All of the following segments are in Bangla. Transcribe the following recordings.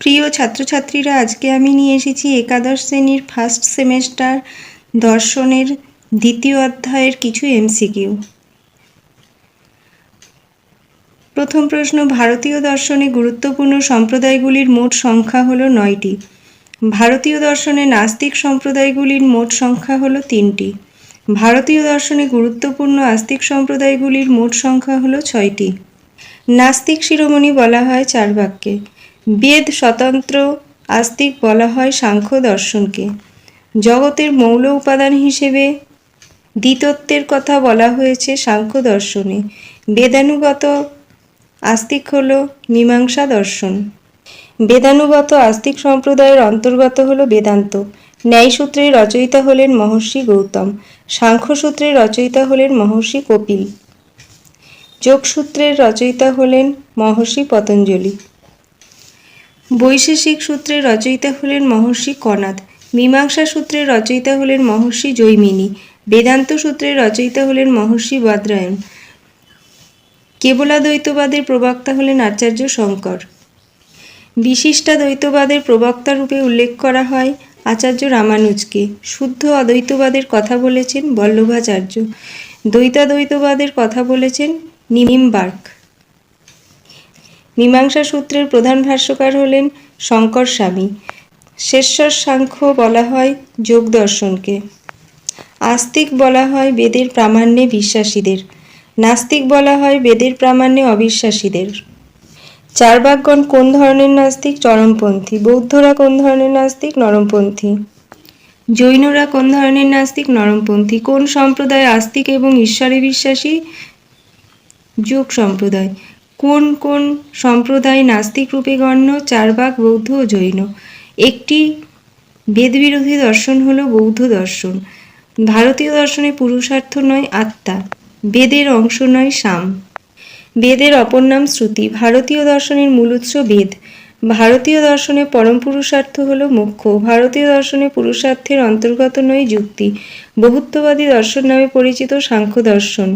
প্রিয় ছাত্রছাত্রীরা, আজকে আমি নিয়ে এসেছি একাদশ শ্রেণির ফার্স্ট সেমেস্টার দর্শনের দ্বিতীয় অধ্যায়ের কিছু এমসিকিউ প্রথম প্রশ্ন, ভারতীয় দর্শনে গুরুত্বপূর্ণ সম্প্রদায়গুলির মোট সংখ্যা হলো নয়টি। ভারতীয় দর্শনে নাস্তিক সম্প্রদায়গুলির মোট সংখ্যা হলো তিনটি। ভারতীয় দর্শনে গুরুত্বপূর্ণ আস্তিক সম্প্রদায়গুলির মোট সংখ্যা হলো ছয়টি। নাস্তিক শিরোমণি বলা হয় চার বাক্যে। বেদ স্বতন্ত্র আস্তিক বলা হয় সাংখ্য দর্শনকে। জগতের মৌল উপাদান হিসেবে দ্বিতত্বের কথা বলা হয়েছে সাংখ্য দর্শনে। বেদানুগত আস্তিক হল মীমাংসা দর্শন। বেদানুগত আস্তিক সম্প্রদায়ের অন্তর্গত হল বেদান্ত। ন্যায়সূত্রের রচয়িতা হলেন মহর্ষি গৌতম। সাংখ্যসূত্রের রচয়িতা হলেন মহর্ষি কপিল। যোগসূত্রের রচয়িতা হলেন মহর্ষি পতঞ্জলি। বৈশেষিক সূত্রের রচয়িতা হলেন মহর্ষি কনাদ মীমাংসা সূত্রের রচয়িতা হলেন মহর্ষি জৈমিনী, বেদান্ত সূত্রের রচয়িতা হলেন মহর্ষি বাদরায়ণ কেবলাদ্বৈতবাদের প্রবক্তা হলেন আচার্য শঙ্কর। বিশিষ্টাদ্বৈতবাদের প্রবক্তা রূপে উল্লেখ করা হয় আচার্য রামানুজকে। শুদ্ধ অদ্বৈতবাদের কথা বলেছেন বল্লভাচার্য। দ্বৈতাদ্বৈতবাদের কথা বলেছেন নিমিমবার্ক। মীমাংসা সূত্রের প্রধান ভাষ্যকার হলেন শঙ্কর স্বামী। শেষর সাংখ্য বলা হয় যোগ দর্শনকে। আস্তিক বলা হয় বেদের প্রামাণ্যে বিশ্বাসীদের। নাস্তিক বলা হয় বেদের প্রামাণ্যে অবিশ্বাসীদের। চারবাকগণ কোন ধরনের নাস্তিক? চরমপন্থী। বৌদ্ধরা কোন ধরনের নাস্তিক? নরমপন্থী। জৈনরা কোন ধরনের নাস্তিক? নরমপন্থী। কোন সম্প্রদায় আস্তিক এবং ঈশ্বরে বিশ্বাসী? যোগ সম্প্রদায়। কোন কোন সম্প্রদায় নাস্তিক রূপে গণ্য? চারবাক, বৌদ্ধ ও জৈন। একটি বেদবিরোধী দর্শন হল বৌদ্ধ দর্শন। ভারতীয় দর্শনে পুরুষার্থ নয়, আত্মা। বেদের অংশ নয়, সাম। বেদের অপর নাম শ্রুতি। ভারতীয় দর্শনের মূল উৎস বেদ। ভারতীয় দর্শনে পরম পুরুষার্থ হল মোক্ষ। ভারতীয় দর্শনে পুরুষার্থের অন্তর্গত নয়, যুক্তি। বহুত্ববাদী দর্শন নামে পরিচিত সাংখ্য দর্শন।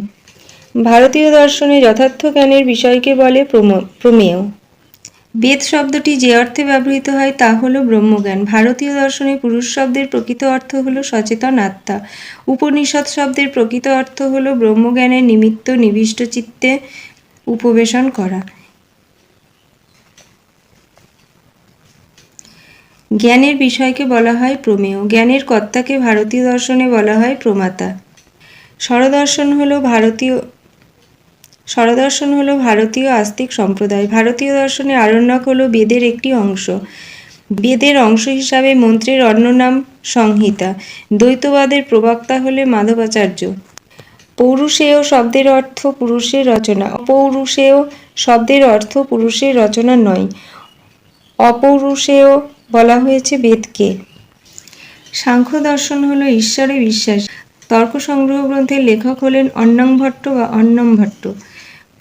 ভারতীয় দর্শনে যথার্থ জ্ঞানের বিষয়কে বলে প্রম- প্রমেয়। বেদ শব্দটি যে অর্থে ব্যবহৃত হয় তা হলো ব্রহ্মজ্ঞান। ভারতীয় দর্শনে পুরুষ শব্দের প্রকৃত অর্থ হলো সচেতন আত্মা। উপনিষদ শব্দের প্রকৃত অর্থ হলো ব্রহ্মজ্ঞানের নিমিত্ত নিবিষ্ট চিত্তে উপবেশন করা। জ্ঞানের বিষয়কে বলা হয় প্রমেয়। জ্ঞানের কর্তাকে ভারতীয় দর্শনে বলা হয় প্রমাতা। স্বরদর্শন হলো ভারতীয় স্বরদর্শন হলো ভারতীয় আস্তিক সম্প্রদায়। ভারতীয় দর্শনে আরণ্যক হলো বেদের একটি অংশ। বেদের অংশ হিসাবে মন্ত্রের অন্য নাম সংহিতা। দ্বৈতবাদের প্রবক্তা হলে মাধবাচার্য। পৌরুষেয় শব্দের অর্থ পুরুষের রচনা। অপৌরুষেয় শব্দের অর্থ পুরুষের রচনা নয়। অপৌরুষেয় বলা হয়েছে বেদকে। সাংখ্য দর্শন হলো ঈশ্বরে বিশ্বাস। তর্ক সংগ্রহ গ্রন্থের লেখক হলেন অন্নং ভট্ট বা অন্নম ভট্ট।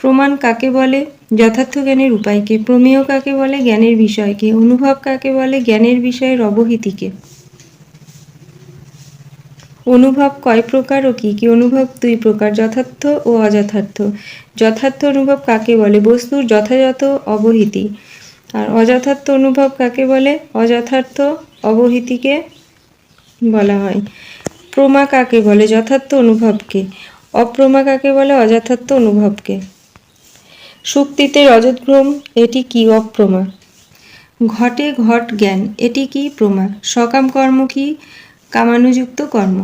প্রমাণ কাকে বলে? যথার্থ জ্ঞানের উপায়কে প্রমেয় কাকে বলে? জ্ঞানের বিষয়কে অনুভব কাকে বলে? জ্ঞানের বিষয়ের অবহিতিকে অনুভব কয় প্রকার ও কি কি অনুভব? দুই প্রকার, যথার্থ ও অযথার্থ। যথার্থ অনুভব কাকে বলে? বস্তুর যথাযথ অবহিতি। আর অযথার্থ অনুভব কাকে বলে? অযথার্থ অবহিতিকে বলা হয়। প্রমা কাকে বলে? যথার্থ অনুভবকে। অপ্রমা কাকে বলে? অযথার্থ অনুভবকে। সুক্তিতে রজতভ্রম এটি কি অপ্রমা ঘটে ঘট জ্ঞান, এটি কি প্রমা সকাম কর্ম কি? কামানুযুক্ত কর্ম।